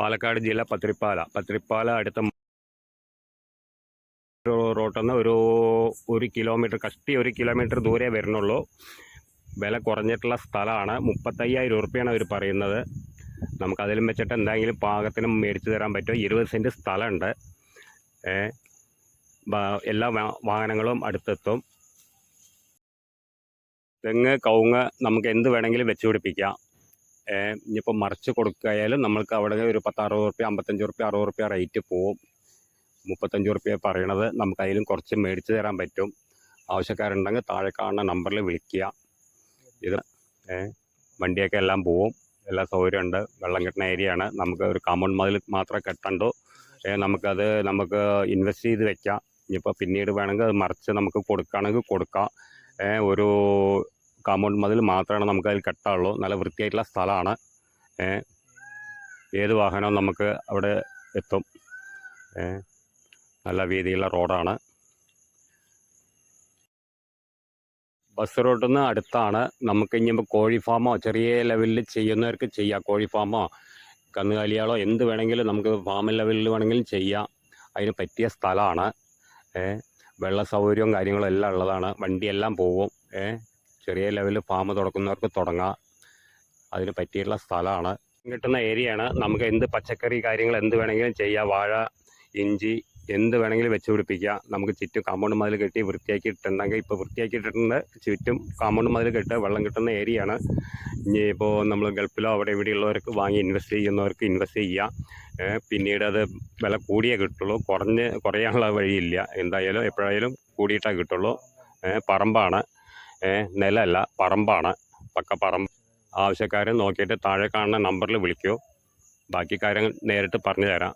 പാലക്കാട് ജില്ല പത്രിപ്പാല. പത്രിപ്പാല അടുത്ത റോട്ടിൽ നിന്ന് ഒരു ഒരു കിലോമീറ്റർ കഷ്ടി ഒരു കിലോമീറ്റർ ദൂരെ വരുന്നുള്ളൂ. വില കുറഞ്ഞിട്ടുള്ള സ്ഥലമാണ്. മുപ്പത്തയ്യായിരം ഉറുപ്പ്യാണ് അവർ പറയുന്നത്. നമുക്കതിലും വെച്ചിട്ട് എന്തെങ്കിലും പാകത്തിന് മേടിച്ചു തരാൻ പറ്റുമോ? ഇരുപത് സെന്റ് സ്ഥലമുണ്ട്. എല്ലാ വാഹനങ്ങളും അടുത്തെത്തും. തെങ്ങ് കവുങ്ങ് നമുക്ക് എന്ത് വേണമെങ്കിലും വെച്ച് പിടിപ്പിക്കാം ഏഹ് ഇനിയിപ്പോൾ മറിച്ച് കൊടുക്കുകയായാലും നമ്മൾക്ക് അവിടെ ഒരു പത്ത് അറുപത് റുപ്യ അമ്പത്തഞ്ച് റുപ്യ അറുപത് റുപ്യ റേറ്റ് പോവും. മുപ്പത്തഞ്ച് റുപ്യ പറയണത് നമുക്ക് അതിലും കുറച്ച് മേടിച്ച് തരാൻ പറ്റും. ആവശ്യക്കാരുണ്ടെങ്കിൽ താഴെ കാണുന്ന നമ്പറിൽ വിളിക്കുക. ഇത് വണ്ടിയൊക്കെ എല്ലാം പോവും. എല്ലാ സൗകര്യമുണ്ട്. വെള്ളം കിട്ടുന്ന ഏരിയയാണ് നമുക്ക് ഒരു കോമ്പൗണ്ട് മതിൽ മാത്രമേ കെട്ടണ്ടോ. നമുക്കത് നമുക്ക് ഇൻവെസ്റ്റ് ചെയ്ത് വെക്കാം. ഇനിയിപ്പോൾ പിന്നീട് വേണമെങ്കിൽ അത് മറിച്ച് നമുക്ക് കൊടുക്കുകയാണെങ്കിൽ കൊടുക്കാം. ഒരു കോമ്പൗണ്ട് മതിൽ മാത്രമാണ് നമുക്ക് അതിൽ കെട്ടാനുള്ളൂ നല്ല വൃത്തിയായിട്ടുള്ള സ്ഥലമാണ്. ഏത് വാഹനവും നമുക്ക് അവിടെ എത്തും. നല്ല വീതിയുള്ള റോഡാണ്. ബസ് റോഡിൽ നിന്ന് അടുത്താണ്. നമുക്ക് ഇനിയിപ്പോൾ കോഴി ഫാമോ ചെറിയ ലെവലിൽ ചെയ്യുന്നവർക്ക് ചെയ്യാം. കോഴി ഫാമോ കന്നുകാലികളോ എന്ത് വേണമെങ്കിലും നമുക്ക് ഫാം ലെവലിൽ വേണമെങ്കിലും ചെയ്യാം. അതിന് പറ്റിയ സ്ഥലമാണ്. വെള്ള സൗകര്യവും കാര്യങ്ങളും എല്ലാം ഉള്ളതാണ്. വണ്ടിയെല്ലാം പോവും. ഏഹ് ചെറിയ ലെവലിൽ ഫാം തുടക്കുന്നവർക്ക് തുടങ്ങാം. അതിന് പറ്റിയിട്ടുള്ള സ്ഥലമാണ്. കിട്ടുന്ന ഏരിയയാണ്. നമുക്ക് എന്ത് പച്ചക്കറി കാര്യങ്ങൾ എന്ത് വേണമെങ്കിലും ചെയ്യാം. വാഴ ഇഞ്ചി എന്ത് വേണമെങ്കിലും വെച്ച് പിടിപ്പിക്കാം. നമുക്ക് ചുറ്റും കാമ്പൗണ്ട് മതിൽ കെട്ടി വൃത്തിയാക്കിയിട്ടുണ്ടെങ്കിൽ ഇപ്പോൾ വൃത്തിയാക്കിയിട്ടുണ്ട്. ചുറ്റും കാമ്പൗണ്ട് മതിൽ കെട്ട് വെള്ളം കിട്ടുന്ന ഏരിയയാണ്. ഇനി ഇപ്പോൾ നമ്മൾ ഗൾഫിലോ അവിടെ ഇവിടെയുള്ളവർക്ക് വാങ്ങി ഇൻവെസ്റ്റ് ചെയ്യുന്നവർക്ക് ഇൻവെസ്റ്റ് ചെയ്യാം. പിന്നീട് അത് വില കൂടിയേ കിട്ടുള്ളൂ. കുറഞ്ഞ് കുറയാനുള്ള വഴിയില്ല. എന്തായാലും എപ്പോഴായാലും കൂടിയിട്ടേ കിട്ടുള്ളൂ. പറമ്പാണ്. നിലമല്ല പറമ്പാണ്. പക്ക പറമ്പ്. ആവശ്യക്കാരെ നോക്കിയിട്ട് താഴെ കാണുന്ന നമ്പറിൽ വിളിക്കൂ. ബാക്കി കാര്യങ്ങൾ നേരിട്ട് പറഞ്ഞു തരാം